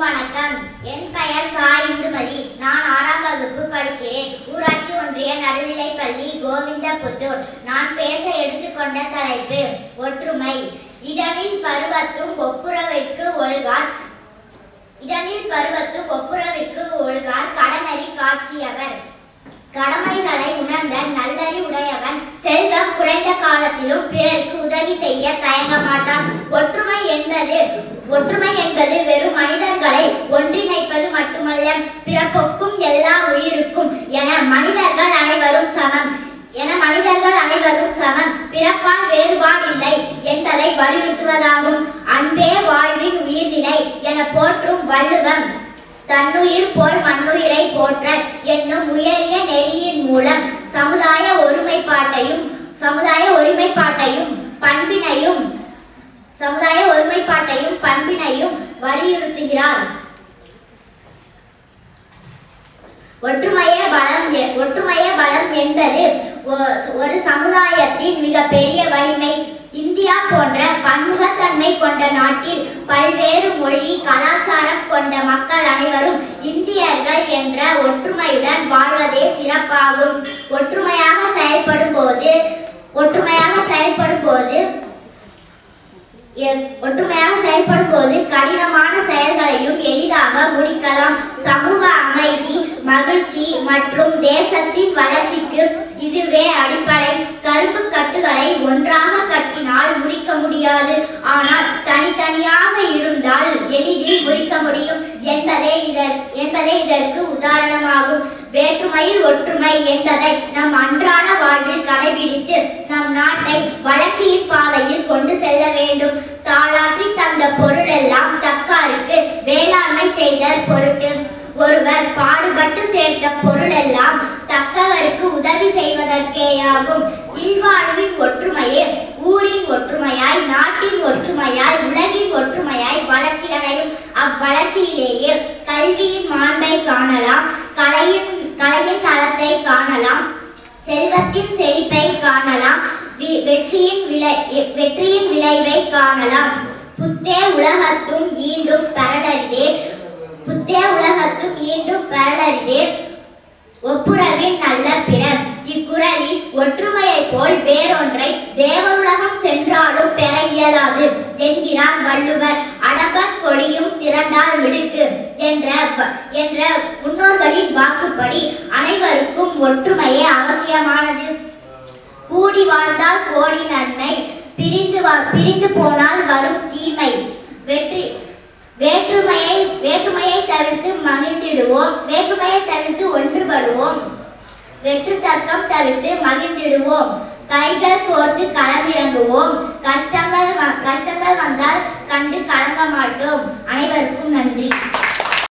வணக்கம். என் பெயர் சா இந்துமதி நான் ஆறாம் வகுப்பு படிக்கிறேன். ஊராட்சி ஒன்றிய நடுநிலைப்பள்ளி கோவிந்தபுத்தூர். நான் பேச எடுத்துக்கொண்ட தலைப்பு ஒற்றுமை. இடனில் பருவத்தும் ஒப்புரவிற்கு ஒழுகார். இடனில் பருவத்தும் ஒப்புரவிற்கு ஒழுகார். கடனறி காட்சியவர். கடமைகளை உணர்ந்த நல்லறி உடையவன். செல்வம் குறைந்த காலத்திலும் பிறருக்கு உதவி செய்ய தயங்க மாட்டான். என்பது ஒற்றுமை என்பது வெறும் மனிதர்களை ஒன்றிணைப்பது மட்டுமல்ல பிறப்புக்கும் எல்லா உயிருக்கும். என மனிதர்கள் அனைவரும் சமம். என மனிதர்கள் அனைவரும் சமம். பிறப்பால் வேறுபாடு இல்லை என்பதை வலியுறுத்துவதாகும். அன்பே வாழ்வின் உயிர்நிலை என போற்றும் வள்ளுவம் தன்னுயிர் போல் மண்ணுயிரை போற்ற என்னும் உயரிய நெறியின் மூலம் சமுதாய ஒருமைப்பாட்டையும் சமுதாய ஒருமைப்பாட்டையும் பண்பினையும் சமுதாய ஒருமைப்பாட்டையும் பண்பினையும் வலியுறுத்துகிறார். ஒற்றுமைய பலம் ஒற்றுமைய பலம் என்பது ஒரு சமுதாயத்தின் மிகப்பெரிய வலிமை. இந்தியா போன்ற பன்முகத்தன்மை கொண்ட நாட்டில் பல்வேறு மொழி கலாச்சாரம் கொண்ட மக்கள் அனைவரும் இந்தியர்கள் என்ற ஒற்றுமையுடன் வாழ்வதே சிறப்பாகும். ஒற்றுமையாக செயல்படும் போது ஒற்றுமையாக செயல்படும் போது ஒற்றுமையாக செயல்படும் போது கடினமான செயல்களையும் எளிதாக முடிக்கலாம். சமூக அமைதி மகிழ்ச்சி மற்றும் தேசத்தின் வளர்ச்சிக்கு இதுவே அடிப்படை. கருப்பு கட்டுகளை ஒன்றாக கட்டினால் முடிக்க முடியாது. ஆனால் தனித்தனியாக இருந்தால் எளிதில் முடிக்க முடியும். என்பதே இதற்கு என்பதே இதற்கு உதாரணமாகும். வேற்றுமையில் ஒற்றுமை என்பதை அவ்வளர்ச்சியிலேயே கல்வியின் மாண்பை காணலாம் கலையின் கலையின் நலத்தை காணலாம் செல்வத்தின் செழிப்பை காணலாம் வெற்றியின் விளை வெற்றியின் விளைவை காணலாம். புத்தே உலகத்தும் ஈண்டும் பரடறிதே புத்தே உலகத்தும் ஈண்டும் பரடறிதே ஒப்புரவின் நல்ல பிறர். இக்குறளில் ஒற்றுமையைப் போல் வேறொன்றை தேவருலகம் சென்றாலும் பெற இயலாது என்கிறார் வள்ளுவர். அடபன் கொடியும் திரண்டால் விடுக்கு என்ற என்ற முன்னோர்களின் வாக்குப்படி அனைவருக்கும் ஒற்றுமையே அவசியமானது. கூடி வாழ்ந்தால் கோடி நன்மை பிரிந்து பிரிந்து போனால் வரும் தீமை. வெற்றி வேற்றுமையை வேற்றுமையை தவிர்த்து மகிழ்ந்திடுவோம் வேற்றுமையை தவிர்த்து ஒன்றுபடுவோம். வெற்று தர்க்கம் தவிர்த்து மகிழ்ந்திடுவோம். கைகள் கோர்த்து களமிறங்குவோம். கஷ்ட